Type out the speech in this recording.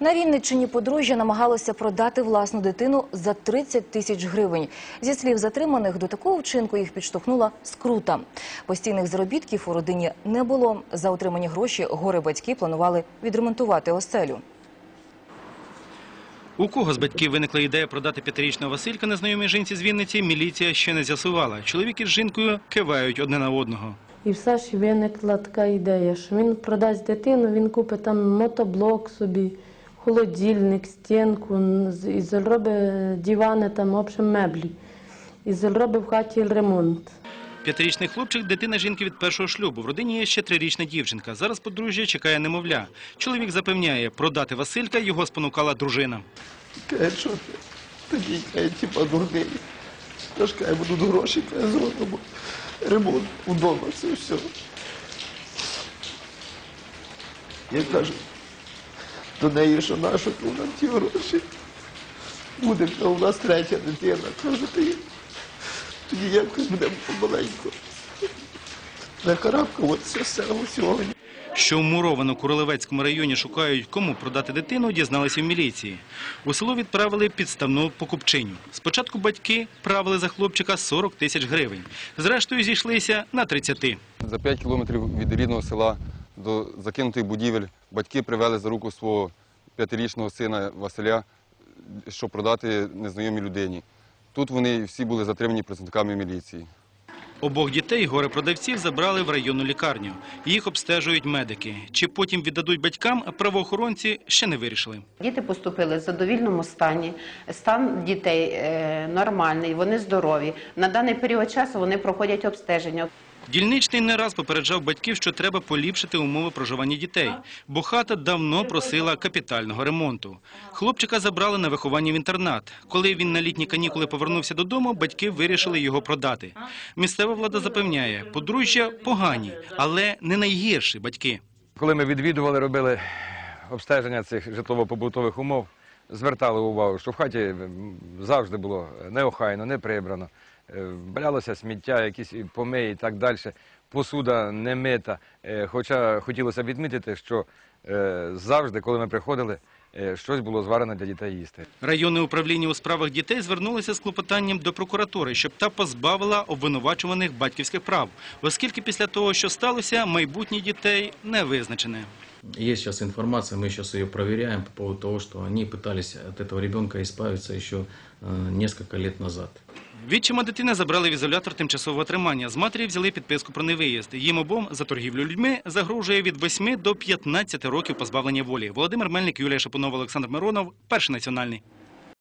На Вінниччині подружжя намагалося продати власну дитину за 30 тисяч гривень. Зі слів затриманих, до такого вчинку їх підштовхнула скрута. Постійних заробітків у родині не було. За отримані гроші горе-батьки планували відремонтувати оселю. У кого з батьків виникла ідея продати п'ятирічного Василька незнайомій жінці з Вінниці, міліція ще не з'ясувала. Чоловік із жінкою кивають одне на одного. І в Саші виникла така ідея, що він продасть дитину, він купить там мотоблок собі, холодильник, стінку, і зробить дивани, там, в общем, меблі. І зробить в хаті ремонт. П'ятирічний хлопчик – дитина жінки від першого шлюбу. В родині є ще трирічна дівчинка. Зараз подружжя чекає немовля. Чоловік запевняє, продати Василька його спонукала дружина. Каже, що? Такий, каже, типа дурний. Тож каже, будуть гроші, каже, зробимо. Ремонт вдома, це все. Я кажу, до неї, що ну, нам ті гроші? Буде ну, у нас третя дитина. Кажу, ти тоді якось будемо помаленьку. Все всього. Що в Муровано-Курилевецькому районі шукають, кому продати дитину, дізналися в міліції. У село відправили підставну покупчиню. Спочатку батьки правили за хлопчика 40 тисяч гривень. Зрештою зійшлися на 30. За 5 кілометрів від рідного села до закинутих будівель батьки привели за руку свого п'ятирічного сина Василя, щоб продати незнайомій людині. Тут вони всі були затримані працівниками міліції. Обох дітей горе-продавців забрали в районну лікарню. Їх обстежують медики. Чи потім віддадуть батькам, правоохоронці ще не вирішили. Діти поступили в задовільному стані, стан дітей е, нормальний, вони здорові. На даний період часу вони проходять обстеження. Дільничний не раз попереджав батьків, що треба поліпшити умови проживання дітей, бо хата давно просила капітального ремонту. Хлопчика забрали на виховання в інтернат. Коли він на літні канікули повернувся додому, батьки вирішили його продати. Місцева влада запевняє, подружжя погані, але не найгірші батьки. Коли ми відвідували, робили обстеження цих житлово-побутових умов, звертали увагу, що в хаті завжди було неохайно, не прибрано. Е, Валялося сміття, якісь і помиї і так далі. Посуда не мита. Е, Хоча хотілося відмітити, що е, завжди, коли ми приходили, е, щось було зварено для дітей їсти. Районне управління у справах дітей звернулося з клопотанням до прокуратури, щоб та позбавила обвинувачуваних батьківських прав, оскільки після того, що сталося, майбутнє дітей не визначене. Есть сейчас информация, мы сейчас ее проверяем по поводу того, что они пытались от этого ребенка избавиться еще э, несколько лет назад. Відчима дитини забрали в ізолятор тимчасового тримання. З матері взяли підписку про невиїзд. Їм обом за торгівлю людьми загрожує від 8 до 15 років позбавлення волі. Володимир Мельник, Юлія Шапунова, Олександр Миронов. Перший національний.